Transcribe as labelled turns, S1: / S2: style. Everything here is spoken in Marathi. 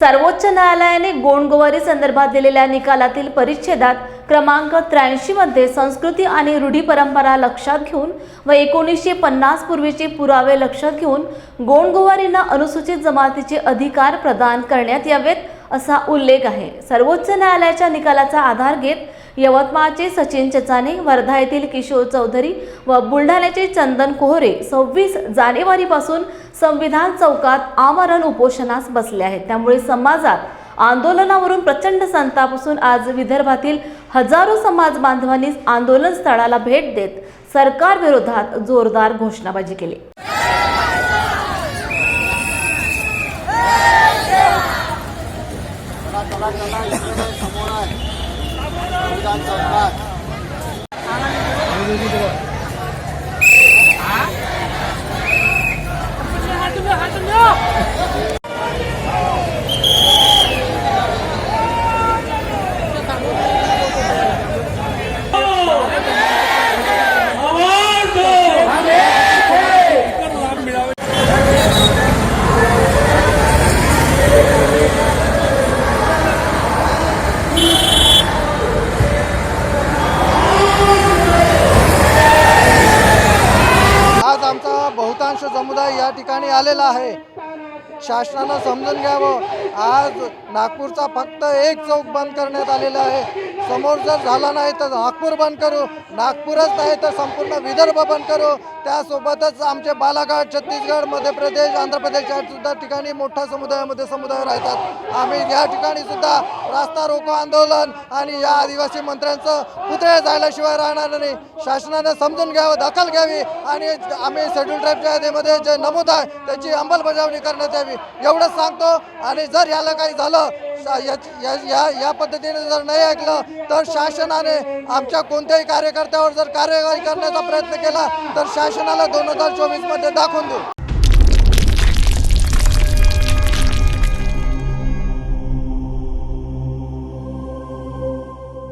S1: सर्वोच्च न्यायालयाने गोंडगोवारी संदर्भात दिलेल्या निकालातील परिच्छेदात क्रमांक त्र्याऐंशी मध्ये संस्कृती आणि रूढी परंपरा लक्षात घेऊन व एकोणीसशे पन्नास पूर्वीचे पुरावे लक्षात घेऊन गोंडगोवारींना अनुसूचित जमातीचे अधिकार प्रदान करण्यात यावेत असा उल्लेख आहे. सर्वोच्च न्यायालयाच्या निकालाचा आधार घेत यवतमाळचे सचिन चचाने वर्धा येथील किशोर चौधरी व बुलढाण्याचे चंदन कोहरे सव्वीस जानेवारीपासून संविधान चौकात आमरण उपोषणास बसले आहेत. त्यामुळे समाजात आंदोलनावरून प्रचंड संताप असून आज विदर्भातील हजारो समाज बांधवांनी आंदोलन स्थळाला भेट देत सरकार विरोधात जोरदार घोषणाबाजी केली.
S2: आज आमचा बहुतांश समुदाय या ठिकाणी आलेला आहे. शासनानं समजून घ्यावं. आज नागपूरचा फक्त एक चौक बंद करण्यात आलेला आहे. समोर जर झाला नाही तर नागपूर बंद करू. नागपूरच नाही तर संपूर्ण विदर्भ बंद करू. त्यासोबतच आमचे बालाघाट छत्तीसगड मध्य प्रदेश आंध्र प्रदेश या सुद्धा ठिकाणी मोठ्या समुदायामध्ये समुदाय राहतात. आम्ही या ठिकाणी सुद्धा रास्ता रोको आंदोलन आणि या आदिवासी मंत्र्यांचं पुतळे जायल्याशिवाय राहणार नाही. शासनानं समजून घ्यावं दखल घ्यावी आणि आम्ही शेड्यूल ट्राईबच्या यादीमध्ये जे नमूद आहे त्याची अंमलबजावणी करण्यात यावी. एवढंच सांगतो आणि जर याला काही झालं या या- या पद्धतीने जर नाही ऐकलं तर शासनाने आमच्या कोणत्याही कार्यकर्त्यावर जर कार्यवाही करण्याचा प्रयत्न केला तर शासनाला दोन हजार चोवीसमध्ये दाखवून देऊ.